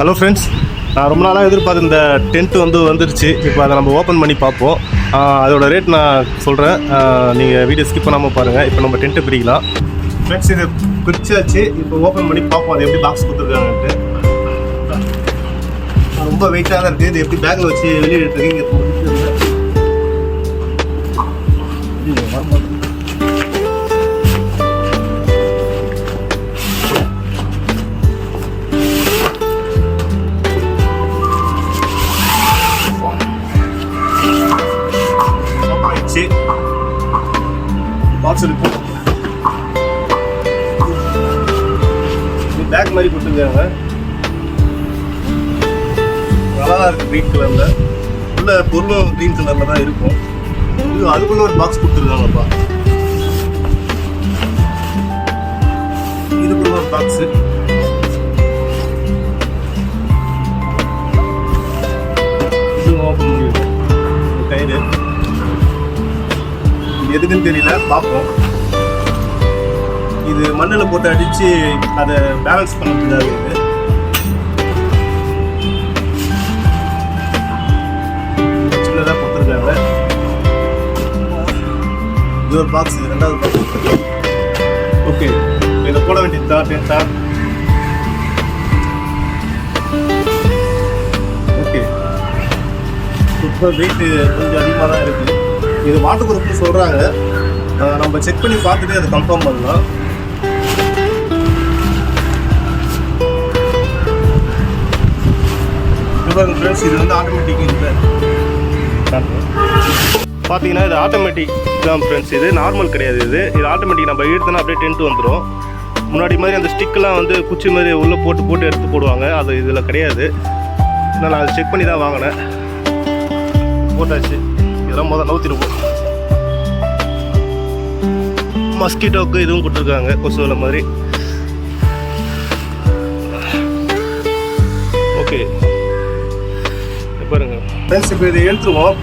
Hello friends நான் ரொம்ப நாளாக எதிர்பார்த்து இந்த டென்ட்டு வந்து வந்துருச்சு. இப்போ அதை நம்ம ஓப்பன் பண்ணி பார்ப்போம். அதோட ரேட் நான் சொல்கிறேன் நீங்கள் வீடியோ ஸ்கிப் பண்ணாமல் பாருங்கள் இப்போ நம்ம டென்ட்டு பிரிக்கலாம். ஃப்ரெண்ட்ஸ் இது பிரிச்சாச்சு. இப்போ ஓப்பன் பண்ணி பார்ப்போம். அது எப்படி பாக்ஸ் கொடுத்துருக்காங்கன்ட்டு. ரொம்ப வெயிட்டாக தான் இருக்குது இது எப்படி பேக்கில் வச்சு வெளியே எடுத்துருக்கீங்க? பாக்ஸ் எடுப்போம் பேக் மாதிரி கொடுத்துருக்காங்க நல்லா தான் இருக்குது க்ரீன் கலரில் உள்ள பொருளும் க்ரீன் கலரில் தான் இருக்கும். இது அதுக்குள்ள ஒரு பாக்ஸ் கொடுத்துருக்காங்கப்பா. இதுக்குள்ள ஒரு பாக்ஸு எதுக்குன்னு தெரியல பார்ப்போம். இது மண்ணில் போட்டு அடித்து அதை பேலன்ஸ் பண்ணதுக்காக இது. சின்னதாக போட்டிருக்காங்க இது. ஒரு பாக்ஸ் இது ரெண்டாவது பாக்ஸ் ஓகே இதை போட வேண்டியது தான் டென்ட்டா ஓகே இப்போ வெயிட்டு கொஞ்சம் அதிகமாக தான் இருக்குது இது வாட்டர் குரூப்னு சொல்கிறாங்க நம்ம செக் பண்ணி பார்த்துட்டு அதை கன்ஃபார்ம் பண்ணலாம். ஃப்ரெண்ட்ஸ் இது வந்து ஆட்டோமேட்டிக் இல்லை பார்த்தீங்கன்னா இது ஆட்டோமேட்டிக் தான் ஃப்ரெண்ட்ஸ் இது நார்மல் கிடையாது இது. இது ஆட்டோமேட்டிக் நம்ம இழுத்தனா அப்படியே டென்ட் வந்துடும் முன்னாடி மாதிரி அந்த ஸ்டிக்கெலாம் வந்து குச்சி மாதிரி உள்ளே போட்டு போட்டு எடுத்து போடுவாங்க. அது இதில் கிடையாது. நான் அதை செக் பண்ணி தான் வாங்கினேன். போட்டாச்சு. இதெல்லாம் முதல்ல நவுத்திருப்போம் மஸ்கிட்டோக்கு இதுவும் கொடுத்துருக்காங்க கொசு மாதிரி. ஓகே பாருங்க. ஃப்ரெண்ட்ஸ் இப்போ இதை எடுத்துருவோம்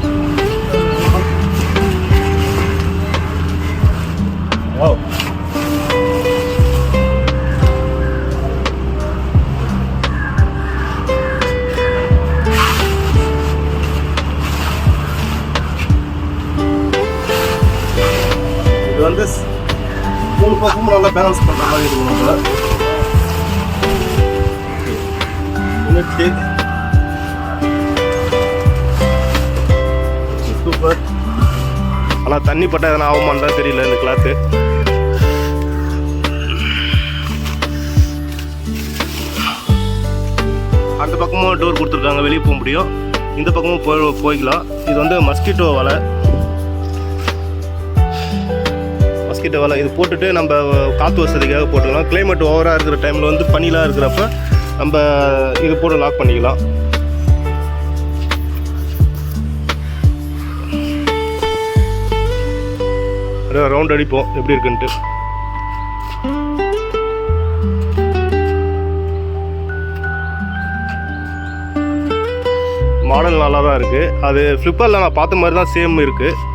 இது வந்து மூணு பக்கமும் நல்லா பேலன்ஸ் பண்ணுற மாதிரி இருக்கும் நம்மள சூப்பர் ஆனால் தண்ணி பட்டா எதனா ஆகுமான்னு தான் தெரியல இந்த கிளாத்து அந்த பக்கமும் டோர் கொடுத்துருக்காங்க. வெளியே போக முடியும். இந்த பக்கமும் போய் போய்க்கலாம். இது வந்து மஸ்கிட்டோ வலை. மஸ்கிட்டோ வலை இது போட்டுட்டு நம்ம காற்று வசதிக்காக போட்டுக்கலாம். கிளைமேட் ஓவராக இருக்கிற டைமில் வந்து பனிலாம் இருக்கிறப்ப நம்ம இது போட்டு லாக் பண்ணிக்கலாம். ரவுண்ட் அடிப்போம். எப்படி இருக்குன்ட்டு. மாடல் நல்லா தான் இருக்குது அது ஃப்ளிப்பரில் நான் பார்த்த மாதிரி தான் சேம் இருக்குது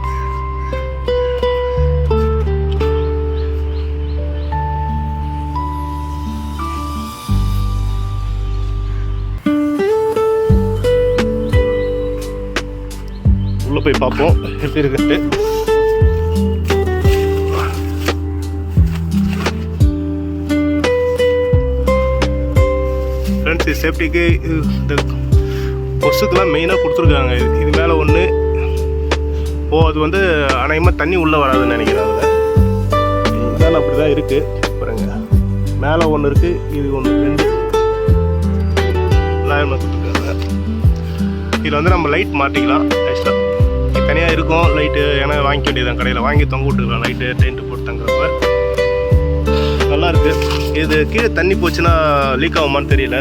போய் பார்ப்போம். எப்படி இருக்குன்ட்டு. ஃப்ரெண்ட்ஸ் இது சேஃப்டிக்கு இந்த கொசுக்கெலாம் மெயினாக கொடுத்துருக்காங்க. இது இது மேலே ஒன்று ஓ அது வந்து அநேகமாக தண்ணி உள்ளே வராதுன்னு நினைக்கிறாங்க. மேலே அப்படி தான் இருக்குது பாருங்க. மேலே ஒன்று இருக்குது இது ஒன்று ரெண்டு. லாயமாக கொடுத்துருக்காங்க இதில் வந்து நம்ம லைட் மாட்டிக்கலாம் எக்ஸ்ட்ரா தனியாக இருக்கும் லைட்டு ஏன்னா வாங்கிக்க வேண்டியதான் கடையில். வாங்கி தொங்க விட்டுக்கலாம் லைட்டு டென்ட்டு போட்டு தங்குறப்ப. நல்லாயிருக்கு இது கீழே தண்ணி போச்சுன்னா லீக் ஆகுமான்னு தெரியல.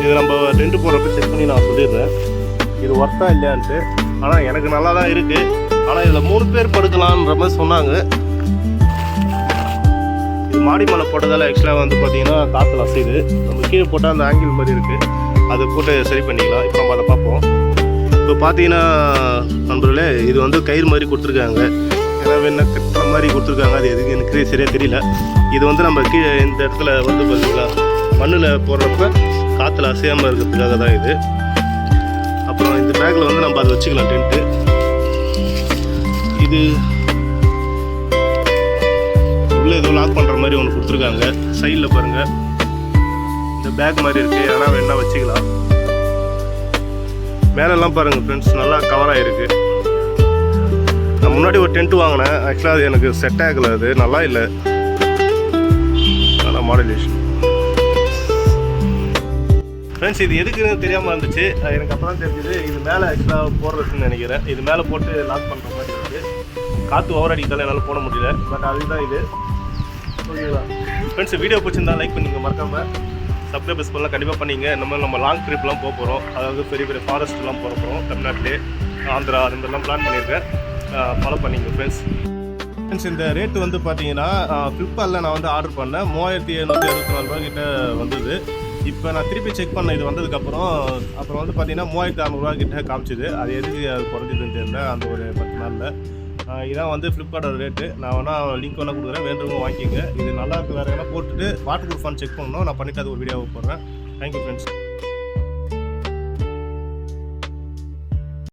இது நம்ம டென்ட் போடுறப்ப செக் பண்ணி நான் சொல்லிடுறேன். இது ஒர்த்தா இல்லையான்ட்டு. ஆனால் எனக்கு நல்லா தான் இருக்குது ஆனால் இதில் மூணு பேர் படுக்கலான்ற மாதிரி சொன்னாங்க. இது மாடி மலை போட்டதால் ஆக்சுவலாக வந்து பார்த்திங்கன்னா காற்றுல அசையுது. நம்ம கீழே போட்டால் அந்த ஆங்கிள் மாதிரி இருக்குது அதை போட்டு சரி பண்ணிக்கலாம். இப்போ நம்ம அதை பார்ப்போம். இப்போ பார்த்தீங்கன்னா நண்பர்களே இது வந்து கயிறு மாதிரி கொடுத்துருக்காங்க. ஏன்னா வேணா கட்டுற மாதிரி கொடுத்துருக்காங்க. அது எதுக்கு? எனக்கு சரியாக தெரியல. இது வந்து நம்ம கீழே இந்த இடத்துல வந்து பார்த்தீங்களா மண்ணில் போடுறப்ப காற்றுல அசையாமல் இருக்கிறதுக்காக தான் இது. அப்புறம் இந்த பேக்கில் வந்து நம்ம அதை வச்சுக்கலாம் டென்ட்டு இது உள்ளே ஏதோ லாக் பண்ணுற மாதிரி ஒன்று கொடுத்துருக்காங்க. சைடில் பாருங்கள் இந்த பேக் மாதிரி இருக்குது ஆனால் வேணா வச்சுக்கலாம். மேலெல்லாம் பாருங்கள் ஃப்ரெண்ட்ஸ் நல்லா கவர் ஆகிருக்கு நான் முன்னாடி ஒரு டென்ட் வாங்கினேன். ஆக்சுவலாக அது எனக்கு செட் ஆகலை அது. நல்லா இல்லை. நல்லா மாடலேஷன் ஃப்ரெண்ட்ஸ் இது எதுக்குன்னு தெரியாமல் இருந்துச்சு அது எனக்கு அப்போ தான் தெரிஞ்சுது. இது மேலே ஆக்சுவலாக போடுறதுன்னு நினைக்கிறேன். இது மேலே போட்டு லாக் பண்ணுற மாதிரி இருக்குது காற்று ஓவர் அடிக்கிறதால என்னால் போட முடியல. பட் அதுதான் இது. ஓகேங்களா ஃப்ரெண்ட்ஸ் வீடியோ பிடிச்சிருந்தா லைக் பண்ணிங்க. மறக்காமல் சப்ஸ்கிரைபர்ஸ் பண்ணலாம் கண்டிப்பாக பண்ணிங்க. இந்த மாதிரி நம்ம லாங் ட்ரிப்லாம் போக போகிறோம் அதாவது பெரிய பெரிய ஃபாரஸ்ட்லாம் போக போகிறோம் தமிழ்நாட்டிலே ஆந்திரா அது மாதிரிலாம் பிளான் பண்ணியிருக்கேன். ஃபாலோ பண்ணிங்க ஃப்ரெண்ட்ஸ் ஃப்ரெண்ட்ஸ் இந்த ரேட்டு வந்து பார்த்தீங்கன்னா ஃப்ளிப்கார்ட்டில் நான் வந்து ஆர்டர் பண்ணேன். மூவாயிரத்தி எழுநூற்றி அறுபத்தி நாலு ரூபா கிட்ட வந்தது. இப்போ நான் திருப்பி செக் பண்ண இது வந்ததுக்கப்புறம். அப்புறம் வந்து பார்த்தீங்கன்னா மூவாயிரத்தி அறநூறுவா கிட்ட காமிச்சிது. அது எதுக்கு அது குறைஞ்சதுன்னு தெரியல. அந்த ஒரு பத்து நாளில். இதான் வந்து ஃப்ளிப்கார்ட்டோட ரேட்டு நான் வேணால் லிங்க் வேணால் கொடுக்குறேன். வேண்டுமோ வாங்கிக்கோங்க. இது நல்லா இருக்கு வேறு எதனா போட்டுட்டு வாட்டர் ப்ரூஃபான்னு செக் பண்ணணும். நான் பண்ணிவிட்டு அது ஒரு வீடியோவை போடுறேன். Thank you friends